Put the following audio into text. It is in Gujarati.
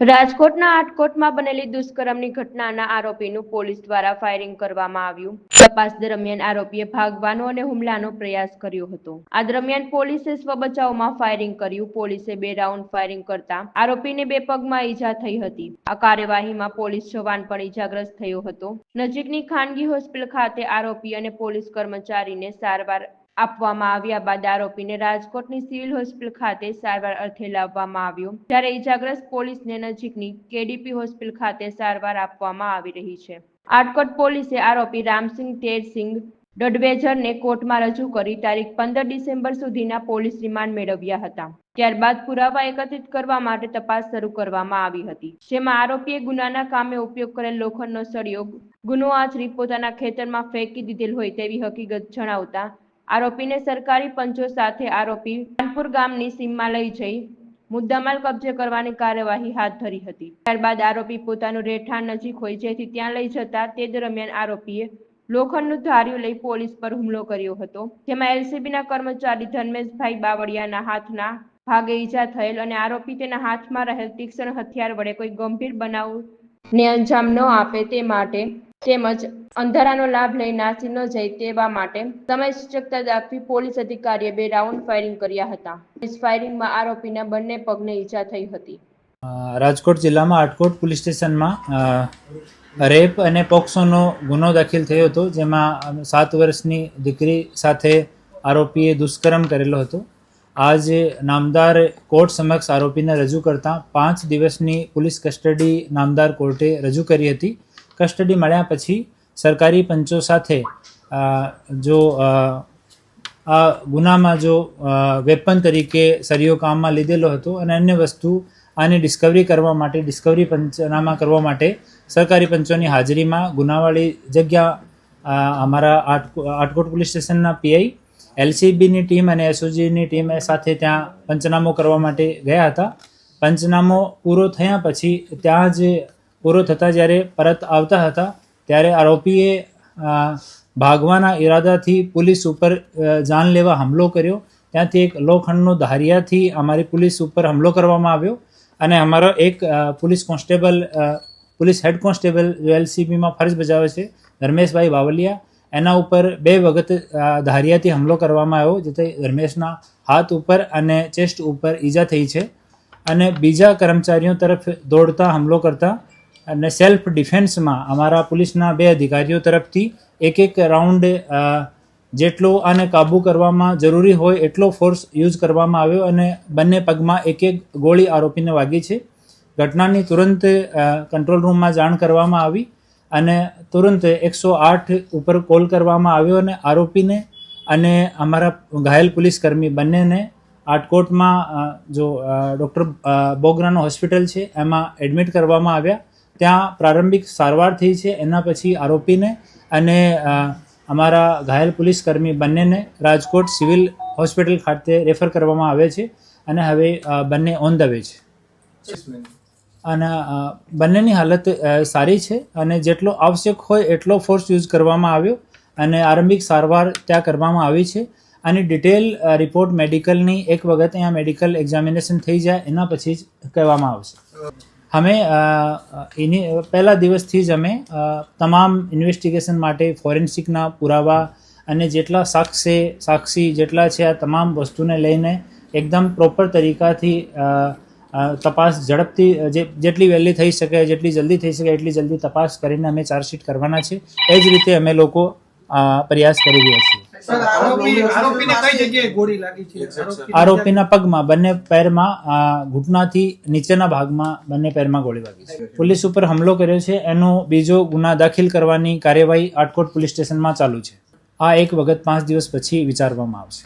રાજકોટના આટકોટમાં બનેલી દુષ્કર્મની ઘટનાના આરોપીનું પોલીસ દ્વારા ફાયરિંગ કરવામાં આવ્યું. તપાસ દરમિયાન આરોપીએ ભાગવાનો અને હુમલાનો પ્રયાસ કર્યો હતો. આ દરમિયાન પોલીસે સ્વબચાવમાં ફાયરિંગ કર્યું. પોલીસે બે રાઉન્ડ ફાયરિંગ કરતા આરોપીને બે પગમાં ઈજા થઈ હતી. આ કાર્યવાહીમાં પોલીસ જવાન પણ ઈજાગ્રસ્ત થયો હતો. નજીકની ખાનગી હોસ્પિટલ ખાતે આરોપી અને પોલીસ કર્મચારીને સારવાર આપવામાં આવ્યા બાદ આરોપીને રાજકોટની સિવિલ હોસ્પિટલ ખાતે સારવાર અર્થે લાવવામાં આવ્યો. જ્યારે ઈજાગ્રસ્ત પોલીસને નજીકની કેડીપી હોસ્પિટલ ખાતે સારવાર આપવામાં આવી રહી છે. આટકોટ પોલીસે આરોપી રામસિંહ તેરસિંહ ડડવેજરને કોર્ટમાં રજૂ કરી તારીખ પંદર ડિસેમ્બર સુધીના પોલીસ રિમાન્ડ મેળવ્યા હતા. ત્યારબાદ પુરાવા એકત્રિત કરવા માટે તપાસ શરૂ કરવામાં આવી હતી. જેમાં આરોપીએ ગુનાના કામે ઉપયોગ કરેલ લોખંડનો સળિયો, ગુનો આચરી પોતાના ખેતરમાં ફેંકી દીધેલ હોય તેવી હકીકત જણાવતા આરોપીને સરકારી પંચો સાથે આરોપી કાનપુર ગામની સીમમાં લઈ જઈ મુદ્દામાલ કબજે કરવાની કાર્યવાહી હાથ ધરી હતી. ત્યારબાદ આરોપી પોતાનું રહેઠાણ નજીક હોય જેથી ત્યાં લઈ જતા તે દરમિયાન આરોપીએ લોખંડનું ધાર્યું લઈ પોલીસ પર હુમલો કર્યો હતો. જેમાં એલસીબીના કર્મચારી ધર્મેશભાઈ બાવળિયાના હાથના ભાગે ઈજા થયેલ અને આરોપી તેના હાથમાં રહેલ તીક્ષ્ણ હથિયાર વડે કોઈ ગંભીર બનાવને અંજામ ન આપે તે માટે તેમજ અંધારાનો લાભ લઈ નાસી ન જાય તેવા માટે સમય સૂચકતા દાખવી પોલીસ અધિકારીએ બે રાઉન્ડ ફાયરિંગ કર્યા હતા. પોલીસ ફાયરિંગમાં આરોપીના બંને પગને ઈજા થઈ હતી. રાજકોટ જિલ્લામાં આટકોટ પોલીસ સ્ટેશનમાં રેપ અને પોક્સોનો ગુનો દાખલ થયો હતો, જેમાં સાત વર્ષની દીકરી સાથે આરોપીએ દુષ્કર્મ કરેલો હતો. આજે નામદાર કોર્ટ સમક્ષ આરોપીને રજૂ કરતાં પાંચ દિવસની પોલીસ કસ્ટડી નામદાર કોર્ટે રજૂ કરી હતી. કસ્ટડી મળ્યા પછી સરકારી પંચો સાથે જો આ ગુનામાં જો વેપન તરીકે સરિયો કામમાં લીધેલો હતો અને અન્ય વસ્તુ આની ડિસ્કવરી કરવા માટે ડિસ્કવરી પંચનામા કરવા માટે સરકારી પંચોની હાજરીમાં ગુનાવાળી જગ્યા અમારા આટકો- આટકોટ પોલીસ સ્ટેશનના પીઆઈ, એલસીબીની ટીમ અને એસઓજીની ટીમ સાથે ત્યાં પંચનામો કરવા માટે ગયા હતા. પંચનામો પૂરો થયા પછી ત્યાં જે પૂરો થતાં જ્યારે પરત આવતા હતા, ત્યારે આરોપીએ ભાગવાના ઈરાદાથી પોલીસ ઉપર જાનલેવા હુમલો કર્યો. ત્યાંથી એક લોખંડનો ધારિયાથી અમારી પોલીસ ઉપર હુમલો કરવામાં આવ્યો અને અમારો એક police constable police head constable જો એલસીબીમાં ફરજ બજાવે છે, ધર્મેશભાઈ બાવલિયા એના ઉપર બે વખત ધારિયાથી હુમલો કરવામાં આવ્યો, જેથી ધર્મેશના હાથ ઉપર અને ચેસ્ટ ઉપર ઈજા થઈ છે અને બીજા કર્મચારીઓ તરફ દોડતા હુમલો કરતા અને સેલ્ફ ડિફેન્સમાં અમારા પોલીસના બે અધિકારીઓ તરફથી એક એક રાઉન્ડ જેટલો આને કાબૂ કરવામાં જરૂરી હોય એટલો ફોર્સ યુઝ કરવામાં આવ્યો અને બંને પગમાં એક એક ગોળી આરોપીને વાગી છે. ઘટનાની તુરંત કંટ્રોલ રૂમમાં જાણ કરવામાં આવી અને તુરંત એકસો આઠ ઉપર કોલ કરવામાં આવ્યો અને આરોપીને અને અમારા ઘાયલ પોલીસકર્મી બંનેને આટકોટમાં જો ડૉક્ટર બોગરાનો હોસ્પિટલ છે, એમાં એડમિટ કરવામાં આવ્યા. ત્યાં પ્રારંભિક સારવાર થઈ છે, એના પછી આરોપીને અને અમારા ઘાયલ પોલીસ કર્મી બંનેને રાજકોટ સિવિલ હોસ્પિટલ ખાતે રેફર કરવામાં આવે છે અને હવે બંને ઓન ધ વે છે. અને બંનેની હાલત સારી છે અને જેટલો આવશ્યક હોય એટલો ફોર્સ યુઝ કરવામાં આવ્યો અને આરંભિક સારવાર ત્યાં કરવામાં આવી છે અને ડિટેલ રિપોર્ટ મેડિકલની એક વખત અહીંયા મેડિકલ એક્ઝામિનેશન થઈ જાય એના પછી જ કહેવામાં આવશે. અમે એની પહેલા દિવસથી જ અમે તમામ ઇન્વેસ્ટિગેશન માટે ફોરેન્સિકના પુરાવા અને જેટલા સાક્ષી સાક્ષી જેટલા છે આ તમામ વસ્તુને લઈને એકદમ પ્રોપર તરીકાથી તપાસ ઝડપથી જે જેટલી વહેલી થઈ શકે જેટલી જલ્દી થઈ શકે એટલી જલ્દી તપાસ કરીને અમે ચાર્જશીટ કરવાના છે. એ જ રીતે અમે લોકો પ્રયાસ કરી રહ્યા છીએ. આરોપીને કઈ જગ્યાએ ગોળી લાગી છે? આરોપી આરોપીના પગમાં બંને પેરમાં ઘૂંટનાથી ઘૂંટણાથી નીચેના ભાગમાં બંને પેરમાં ગોળી વાગી છે. પોલીસ ઉપર હુમલો કર્યો છે. એનો બીજો ગુના દાખલ કરવાની કાર્યવાહી આટકોટ પોલીસ સ્ટેશનમાં ચાલુ છે. આ એક વખત પાંચ દિવસ પછી વિચારવામાં આવશે.